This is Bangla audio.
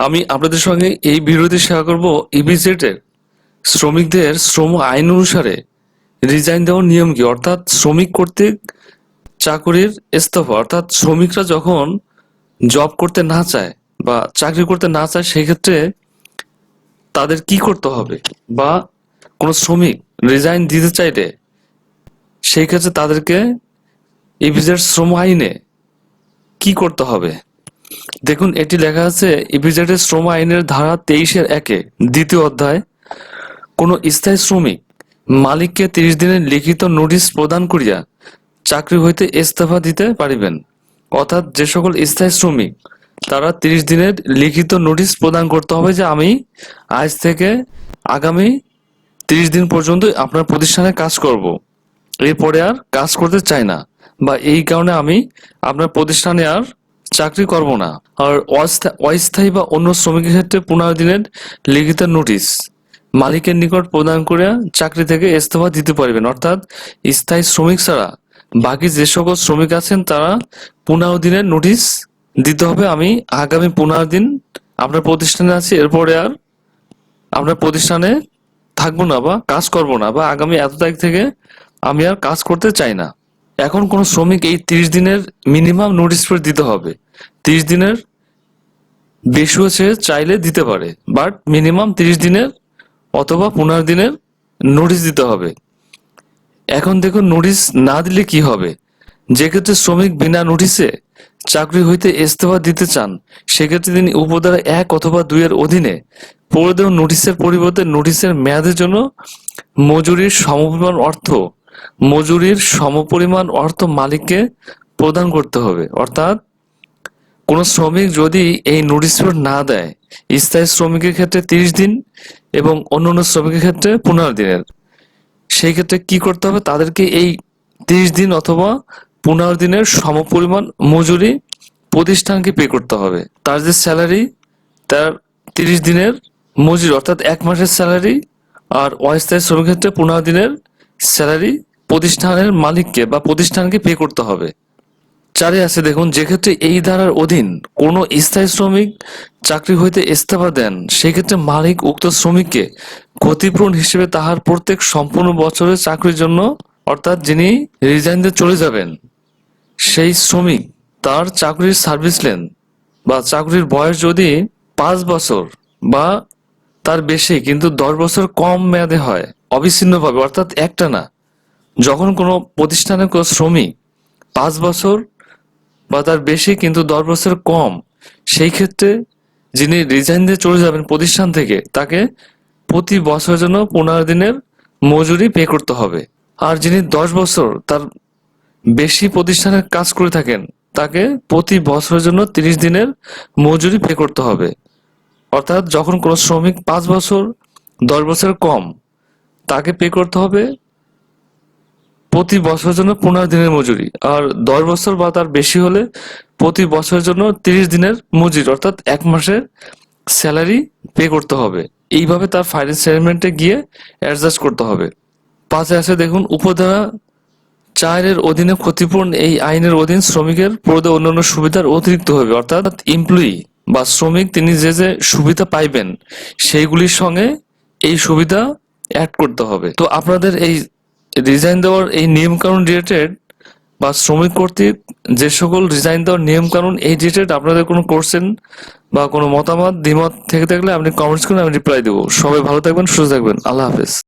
আমি আপনাদের সঙ্গে এই ভিডিওতে শেয়ার করব ইবিজেটের শ্রমিকদের শ্রম আইন অনুসারে রিজাইন দেওয়ার নিয়ম কি? অর্থাৎ শ্রমিক কর্তৃক চাকরির ইস্তফা, অর্থাৎ শ্রমিকরা যখন জব করতে না চায় বা চাকরি করতে না চায়, সেক্ষেত্রে তাদের কি করতে হবে? বা কোনো শ্রমিক রিজাইন দিতে চাইলে সেই ক্ষেত্রে তাদেরকে ইবিজেট শ্রম আইনে কি করতে হবে? দেখুন, এটি লেখা আছে, ইপিজেডের শ্রম আইনের ধারা তেইশের একে, দ্বিতীয় অধ্যায়, কোনো স্থায়ী শ্রমিক মালিককে তিরিশ দিনের লিখিত নোটিশ প্রদান করিয়া চাকরি হইতে ইস্তফা দিতে পারিবেন। অর্থাৎ যে সকল স্থায়ী শ্রমিক, তারা তিরিশ দিনের লিখিত নোটিশ প্রদান করতে হবে যে আমি আজ থেকে আগামী তিরিশ দিন পর্যন্ত আপনার প্রতিষ্ঠানে কাজ করব। এরপরে আর কাজ করতে চাই না বা এই কারণে আমি আপনার প্রতিষ্ঠানে আর চাকরি করব না। আর অস্থা- অস্থায়ী বা অন্য শ্রমিকের ক্ষেত্রে পনেরো দিনের লিখিত নোটিশ। মালিকের নিকট প্রদান করে চাকরি থেকে ইস্তফা দিতে পারবেন। অর্থাৎ স্থায়ী শ্রমিক ছাড়া বাকি যে সকল শ্রমিক আছেন তারা পনেরো দিনের নোটিশ দিতে হবে। আমি আগামী পনেরো দিন আপনার প্রতিষ্ঠানে আছি, এরপরে আর আপনার প্রতিষ্ঠানে থাকব না বা কাজ করব না বা আগামী এত তারিখ থেকে আমি আর কাজ করতে চাই না। এখন কোন শ্রমিক এই তিরিশ দিনের মিনিমাম নোটিস পিরিয়ড দিতে হবে। তিরিশ দিনের বেশিও সে চাইলে দিতে পারে বাট মিনিমাম তিরিশ দিনের অথবা পনেরো দিনের নোটিশ দিতে হবে। এখন দেখুন নোটিশ না দিলে কি হবে? যে ক্ষেত্রে শ্রমিক বিনা নোটিশে চাকরি হইতে ইস্তফা দিতে চান, সেক্ষেত্রে তিনি উপধারা এক অথবা দুইয়ের অধীনে পরিদেহ নোটিশের পরিবর্তে নোটিশের মেয়াদের জন্য মজুরির সমপরিমাণ অর্থ, মজুরির সমপরিমাণ অর্থ মালিককে প্রদান করতে হবে। অর্থাৎ কোন শ্রমিক যদি এই নোটিশ পিরিয়ড না দেয়, স্থায়ী শ্রমিকের ক্ষেত্রে তিরিশ দিন এবং অন্যান্য শ্রমিকের ক্ষেত্রে পনেরো দিনের। সেই ক্ষেত্রে কি করতে হবে? তাদেরকে এই তিরিশ দিন অথবা পনেরো দিনের সমপরিমাণ মজুরি প্রতিষ্ঠানকে পে করতে হবে। তার যে স্যালারি তার তিরিশ দিনের মজুরি, অর্থাৎ এক মাসের স্যালারি আর অস্থায়ী শ্রমিক ক্ষেত্রে পনেরো দিনের স্যালারি প্রতিষ্ঠানের মালিককে বা প্রতিষ্ঠানকে পে করতে হবে। চারে আছে, দেখুন, যে ক্ষেত্রে এই ধারার অধীন কোনো স্থায়ী শ্রমিক চাকরি হইতে ইস্তফা দেন সেক্ষেত্রে মালিক উক্ত শ্রমিককে ক্ষতিপূরণ হিসেবে তাহার প্রত্যেক সম্পূর্ণ বছরের চাকরির জন্য, অর্থাৎ যিনি রিজাইন দিয়ে চলে যাবেন, সেই শ্রমিক তার চাকরির সার্ভিস লেন বা চাকরির বয়স যদি পাঁচ বছর বা তার বেশি, কিন্তু দশ বছর কম মেয়াদে হয়, অবিচ্ছিন্নভাবে, অর্থাৎ একটা না। যখন কোনো প্রতিষ্ঠানে কোনো শ্রমিক পাঁচ বছর বা তার বেশি কিন্তু দশ বছর কম, সেই ক্ষেত্রে যিনি রিজাইন দিয়ে চলে যাবেন প্রতিষ্ঠান থেকে, তাকে প্রতি বছরের জন্য পনেরো দিনের মজুরি পে করতে হবে। আর যিনি দশ বছর তার বেশি প্রতিষ্ঠানে কাজ করে থাকেন, তাকে প্রতি বছরের জন্য তিরিশ দিনের মজুরি পে করতে হবে। অর্থাৎ যখন কোনো শ্রমিক পাঁচ বছর, দশ বছর কম, তাকে পে করতে হবে প্রতি বছরের জন্য পনেরো দিনের মজুরি। আর দশ বছর বা তার বেশি হলে প্রতি বছরের জন্য তিরিশ দিনের মজুরি, অর্থাৎ এক মাসের স্যালারি পে করতে হবে। এইভাবে তার ফাইন্যান্স স্টেটমেন্টে গিয়ে অ্যাডজাস্ট করতে হবে। পাশে আছে দেখুন, উপধারা চারের অধীনে ক্ষতিপূরণ, এই আইনের অধীন শ্রমিকের পদে অন্যান্য সুবিধার অতিরিক্ত হবে, অর্থাৎ এমপ্লয়ি বা শ্রমিক তিনি যে যে সুবিধা পাইবেন, সেইগুলির সঙ্গে এই সুবিধা অ্যাড করতে হবে। তো আপনাদের এই রিজাইন দেওয়ার এই নিয়ম কানুন রিলেটেড বা শ্রমিক কর্তৃক যে সকল রিজাইন দেওয়ার নিয়ম কানুন এই রিলেটেড আপনাদের কোনো কোশ্চেন বা কোনো মতামত, দ্বিমত থেকে থাকলে আপনি কমেন্টস করুন আমি রিপ্লাই দেবো। সবাই ভালো থাকবেন, সুস্থ থাকবেন। আল্লাহ হাফেজ।